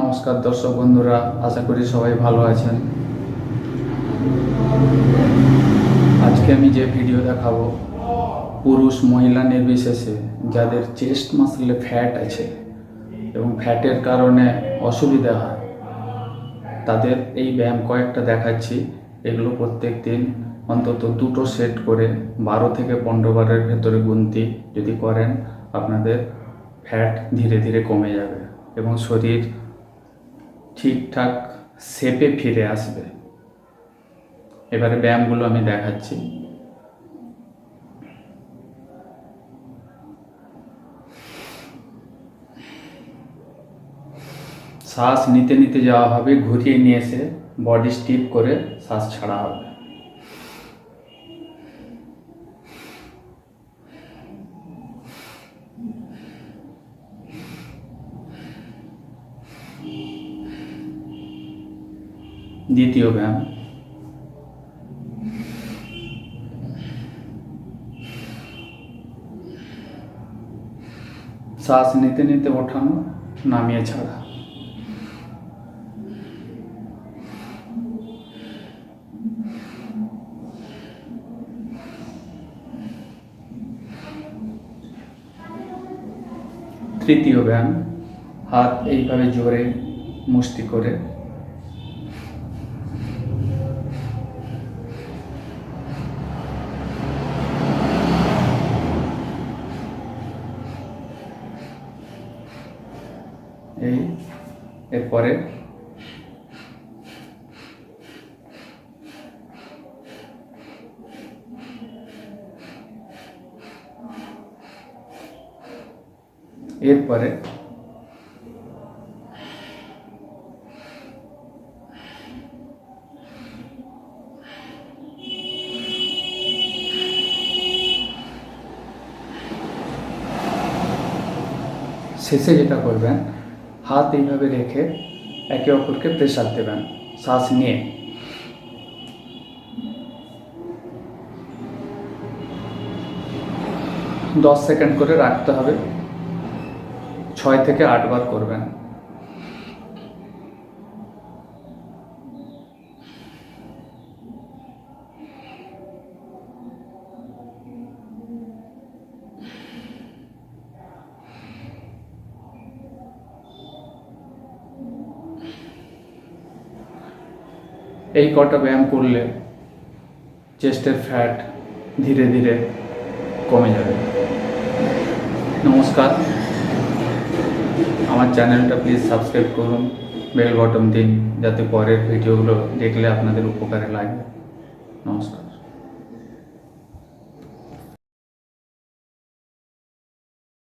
নমস্কার দর্শক বন্ধুরা, আশা করি সবাই ভালো আছেন। আজকে আমি যে ভিডিও দেখাবো, পুরুষ মহিলা নির্বিশেষে, যাদের চেস্ট মাসলে ফ্যাট আছে এবং ফ্যাটের কারণে অসুবিধা হয়, তাদের এই ব্যায়াম কয়েকটা দেখাচ্ছি। এগুলো প্রত্যেক দিন অন্তত দুটো সেট করে বারো থেকে পনেরো বারের ভেতরে গুনতি যদি করেন, আপনাদের ফ্যাট ধীরে ধীরে কমে যাবে এবং শরীর ঠিকঠাক শেপে ফিরে আসবে। এবারে ব্যায়ামগুলো আমি দেখাচ্ছি। শ্বাস নিতে নিতে যাওয়া হবে, ঘুরিয়ে নিয়ে এসে বডি স্টিপ করে শ্বাস ছাড়া হবে। দ্বিতীয় ব্যায়াম। শ্বাস নিতে নিতে ওঠানো, নামিয়ে ছাড়া। তৃতীয় ব্যায়াম, হাত এইভাবে জোরে, মুষ্টি করে। এই এরপরে এরপরে শেষে যেটা করবেন হাত এইভাবে রেখে একে অপরকে প্রেশার দেবেন। শ্বাস নিয়ে। দশ সেকেন্ড করে রাখতে হবে। ছয় থেকে আট বার করবেন। এই কটা ব্যায়াম করলে চেস্টের ফ্যাট ধীরে ধীরে কমে যাবে। নমস্কার। আমার চ্যানেলটা প্লিজ সাবস্ক্রাইব করুন বেল বটন দিন, যাতে পরের ভিডিওগুলো দেখলে আপনাদের উপকারে লাগে নমস্কার।